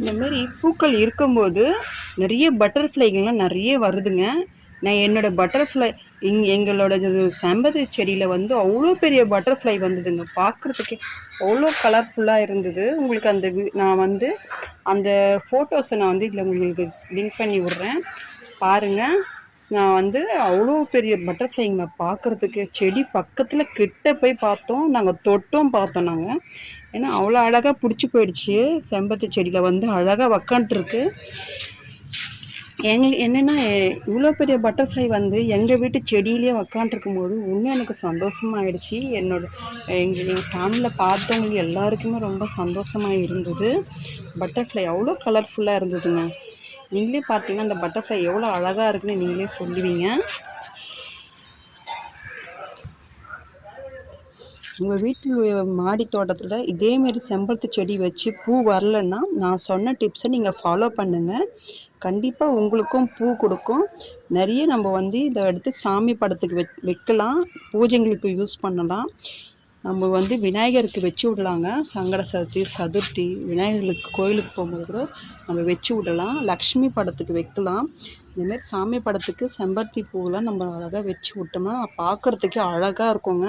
இந்த மாதிரி பூக்கள் இருக்கும்போது நிறைய பட்டர்ஃப்ளைகள்லாம் நிறைய வருதுங்க. நான் என்னோடய பட்டர்ஃப்ளை இங் எங்களோட செம்பதி செடியில் வந்து அவ்வளோ பெரிய பட்டர்ஃப்ளை வந்ததுங்க. பார்க்குறதுக்கே அவ்வளோ கலர்ஃபுல்லாக இருந்தது. உங்களுக்கு அந்த வி- நான் வந்து அந்த ஃபோட்டோஸை நான் வந்து இதில் உங்களுக்கு லிங்க் பண்ணி விட்றேன். பாருங்கள் நான் வந்து அவ்வளோ பெரிய பட்டர்ஃப்ளைங்க பார்க்குறதுக்கு செடி பக்கத்தில் கிட்ட போய் பார்த்தோம். நாங்கள் தொட்டும் பார்த்தோம் நாங்கள் ஏன்னா அவ்வளோ அழகாக பிடிச்சி போயிடுச்சு. செம்பத்து செடியில் வந்து அழகாக உக்காண்ட்ருக்கு எங்களுக்கு என்னென்னா இவ்வளோ பெரிய பட்டர்ஃப்ளை வந்து எங்கள் வீட்டு செடியிலே உக்காண்ட்ருக்கும் போது இன்னும் எனக்கு சந்தோஷமாயிடுச்சு. என்னோட எங்கள் எங்கள் ஃபேமிலியில் பார்த்தவங்களுக்கு எல்லாருக்குமே ரொம்ப சந்தோஷமாக இருந்தது பட்டர்ஃப்ளை அவ்வளோ கலர்ஃபுல்லாக இருந்ததுங்க. நீங்களே பார்த்தீங்கன்னா அந்த பட்டர்ஃப்ளை எவ்வளோ அழகாக இருக்குன்னு நீங்களே சொல்லுவீங்க. உங்கள் வீட்டில் மாடி தோட்டத்தில் இதேமாரி செம்பருத்தி செடி வச்சு பூ வரலன்னா நான் சொன்ன டிப்ஸை நீங்கள் ஃபாலோ பண்ணுங்கள் கண்டிப்பாக உங்களுக்கும் பூ கொடுக்கும். நிறைய நம்ம வந்து இதை எடுத்து சாமி படத்துக்கு வெ வைக்கலாம். பூஜைங்களுக்கு யூஸ் பண்ணலாம். நம்ம வந்து விநாயகருக்கு வச்சு விடலாங்க. சங்கட சதுர்த்தி சதுர்த்தி விநாயகருக்கு கோயிலுக்கு போகும்போது கூட நம்ம வச்சு விடலாம். லக்ஷ்மி படத்துக்கு வைக்கலாம். இந்தமாரி சாமி படத்துக்கு செம்பருத்தி பூவெலாம் நம்ம அழகாக வச்சு விட்டோம்னா பார்க்குறதுக்கே அழகாக இருக்குங்க.